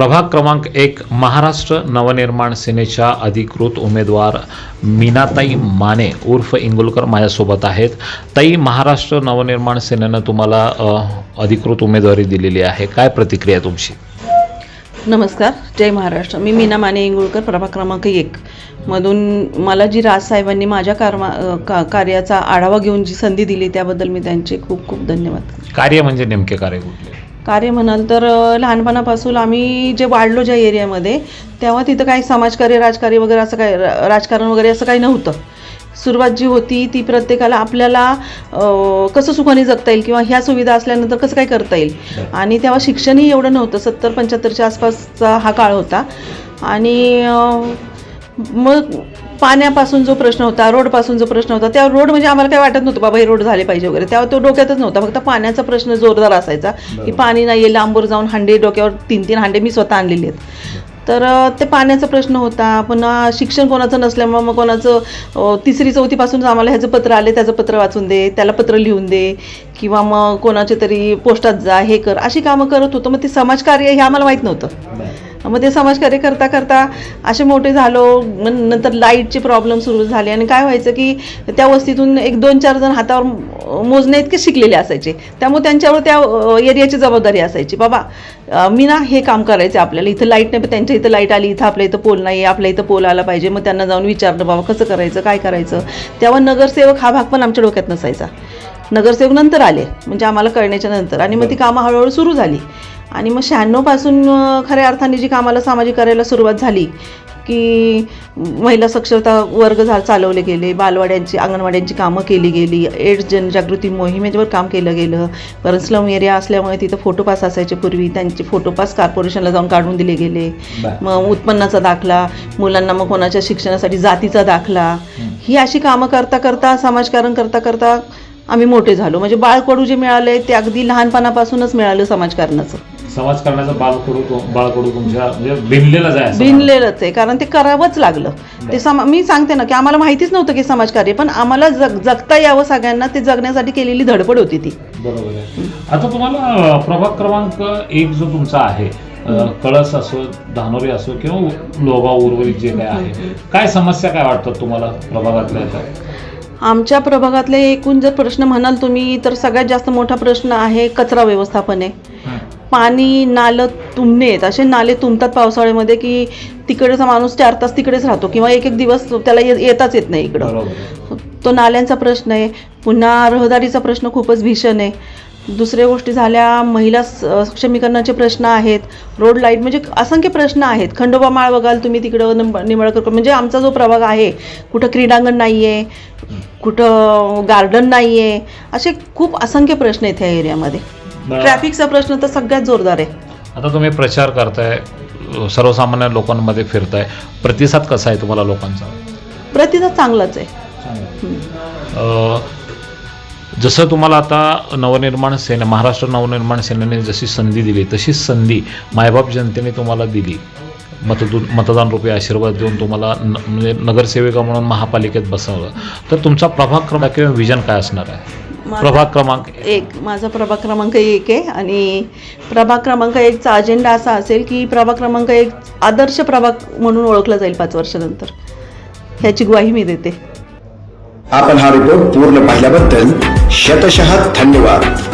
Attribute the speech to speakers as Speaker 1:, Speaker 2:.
Speaker 1: प्रभाग क्रमांक एक महाराष्ट्र नवनिर्माण सेनेच्या अधिकृत उमेदवार मीनाताई माने उर्फ इंगुलकर माझ्यासोबत आहेत. ताई महाराष्ट्र नवनिर्माण सेनेनं तुम्हाला अधिकृत उमेदवारी दिलेली आहे. काय प्रतिक्रिया तुमची?
Speaker 2: नमस्कार. जय महाराष्ट्र. मी मीना माने इंगुळकर प्रभाग क्रमांक एक. मधून मला जी राजसाहेबांनी माझ्या कारमा का कार्याचा आढावा घेऊन जी संधी दिली त्याबद्दल मी त्यांचे खूप खूप धन्यवाद.
Speaker 1: कार्य म्हणजे नेमके कार्य कुठले?
Speaker 2: कार्य म्हणाल तर लहानपणापासून आम्ही जे वाढलो ज्या एरियामध्ये तेव्हा तिथं काही समाजकार्य राजकार्य वगैरे असं काही राजकारण वगैरे असं काही नव्हतं. सुरुवात जी होती ती प्रत्येकाला आपल्याला कसं सुखाने जगता येईल किंवा ह्या सुविधा असल्यानंतर कसं काय करता येईल? आणि तेव्हा शिक्षणही एवढं नव्हतं. सत्तर पंच्याहत्तरच्या आसपासचा हा काळ होता. आणि मग पाण्यापासून जो प्रश्न होता रोडपासून जो प्रश्न होता त्या रोड म्हणजे आम्हाला काय वाटत नव्हतं बाबा हे रोड झाले पाहिजे वगैरे. तेव्हा तो डोक्यातच नव्हता फक्त पाण्याचा प्रश्न जोरदार असायचा की पाणी नाही आहे लांबवर जाऊन हांडे डोक्यावर तीन तीन हांडे मी स्वतः आणलेले आहेत. तर ते पाण्याचा प्रश्न होता पुन्हा शिक्षण कोणाचं नसल्यामुळं मग कोणाचं तिसरी चौथीपासूनच आम्हाला ह्याचं पत्र आले त्याचं पत्र वाचून दे त्याला पत्र लिहून दे किंवा मग कोणाचे तरी पोस्टात जा हे कर अशी कामं करत होतो. मग ते समाजकार्य हे आम्हाला माहीत नव्हतं. मग ते समाजकार्य करता करता असे मोठे झालो मग नंतर लाईटचे प्रॉब्लेम सुरू झाले. आणि काय व्हायचं की त्या वस्तीतून एक दोन चार जण हातावर मोजणे इतके शिकलेले असायचे. त्यामुळे त्यांच्यावर त्या एरियाची जबाबदारी असायची. बाबा मी ना हे काम करायचं आपल्याला. इथं लाइट नाही पण त्यांच्या इथं लाइट आली इथं आपल्या इथं पोल नाही आपल्या इथं पोल आला पाहिजे. मग त्यांना जाऊन विचारलं बाबा कसं करायचं काय करायचं? तेव्हा नगरसेवक हा भाग पण आमच्या डोक्यात नसायचा. नगरसेवक नंतर आले. म्हणजे आम्हाला कळण्याच्या नंतर. आणि मग ती कामं हळूहळू सुरू झाली. आणि मग शहाण्णवपासून खऱ्या अर्थाने जी कामाला सामाजिक करायला सुरुवात झाली की महिला साक्षरता वर्ग झा चालवले गेले बालवाड्यांची अंगणवाड्यांची कामं केली गेली एड्स जनजागृती मोहिमेवर काम केलं गेलं. परत स्लम एरिया असल्यामुळे तिथं फोटोपास असायचे पूर्वी. त्यांचे फोटोपास कॉर्पोरेशनला जाऊन काढून दिले गेले. मग उत्पन्नाचा दाखला मुलांना मग कोणाच्या शिक्षणासाठी जातीचा दाखला. ही. अशी कामं करता करता समाजकारण करता करता आम्ही मोठे झालो. म्हणजे बाळकडू जे मिळालंय ते अगदी लहानपणापासूनच मिळालं समाजकारणाचं.
Speaker 1: समाजकारणाचा बाळकडू बाळकडू तुमच्या म्हणजे भिनलेलाच आहे असं
Speaker 2: भिनलेलंच आहे कारण ते करावंच लागलं. ते समा मी सांगते ना की आम्हाला माहितीच नव्हतं की समाजकार्य पण आम्हाला जग जगता यावं सगळ्यांना ते जगण्यासाठी केलेली धडपड होती ती.
Speaker 1: बरोबर आहे. आता तुम्हाला प्रभाग क्रमांक एक जो तुमचा आहे अ, कळस असो धानोरी असो किंवा लोगाव उर्वरित जे काय आहे काय समस्या काय वाटतात तुम्हाला प्रभागातल्या?
Speaker 2: आमच्या प्रभागातले एकूण जर प्रश्न म्हणाल तुम्ही तर सगळ्यात जास्त मोठा प्रश्न आहे कचरा व्यवस्थापन आहे. पाणी नालं तुंबणे आहेत. असे नाले तुंबतात पावसाळ्यामध्ये की तिकडेचा माणूस चार तास तिकडेच राहतो किंवा एक एक दिवस त्याला येताच येत नाही इकडं. तो नाल्यांचा प्रश्न आहे. पुन्हा रहदारीचा प्रश्न खूपच भीषण आहे. दुसऱ्या गोष्टी झाल्या महिला सक्षमीकरणाचे प्रश्न आहेत रोड लाइट म्हणजे असंख्य प्रश्न आहेत. खंडोबा माळ बघाल तुम्ही तिकडं निंब- निंबाळकर म्हणजे आमचा जो प्रभाग आहे कुठं क्रीडांगण नाही आहे कुठं गार्डन नाही आहे असे खूप असंख्य प्रश्न आहेत ह्या एरियामध्ये. ट्रॅफिकचा प्रश्न तर सगळ्यात जोरदार आहे.
Speaker 1: आता तुम्ही प्रचार करताय सर्वसामान्य लोकांमध्ये फिरताय प्रतिसाद कसा आहे तुम्हाला लोकांचा?
Speaker 2: प्रतिसाद चांगलाच आहे.
Speaker 1: जसं तुम्हाला आता नवनिर्माण सेना महाराष्ट्र नवनिर्माण सेनेने जशी संधी दिली तशी संधी मायबाप जनतेने तुम्हाला दिली. मतदून मतदान रुपये आशीर्वाद देऊन तुम्हाला न म्हणजे नगरसेविका म्हणून महापालिकेत बसवलं. तर तुमचा प्रभाग क्रमांक किंवा विजन काय असणार आहे? प्रभाग क्रमांक
Speaker 2: एक. माझा प्रभाग क्रमांक एक आहे आणि प्रभाग क्रमांक एकचा अजेंडा असा असेल की प्रभाग क्रमांक एक आदर्श प्रभाग म्हणून ओळखला जाईल पाच वर्षानंतर. ह्याची ग्वाही मी देते.
Speaker 3: आपण हा रिपोर्ट पूर्ण पाहिल्याबद्दल शतशः धन्यवाद.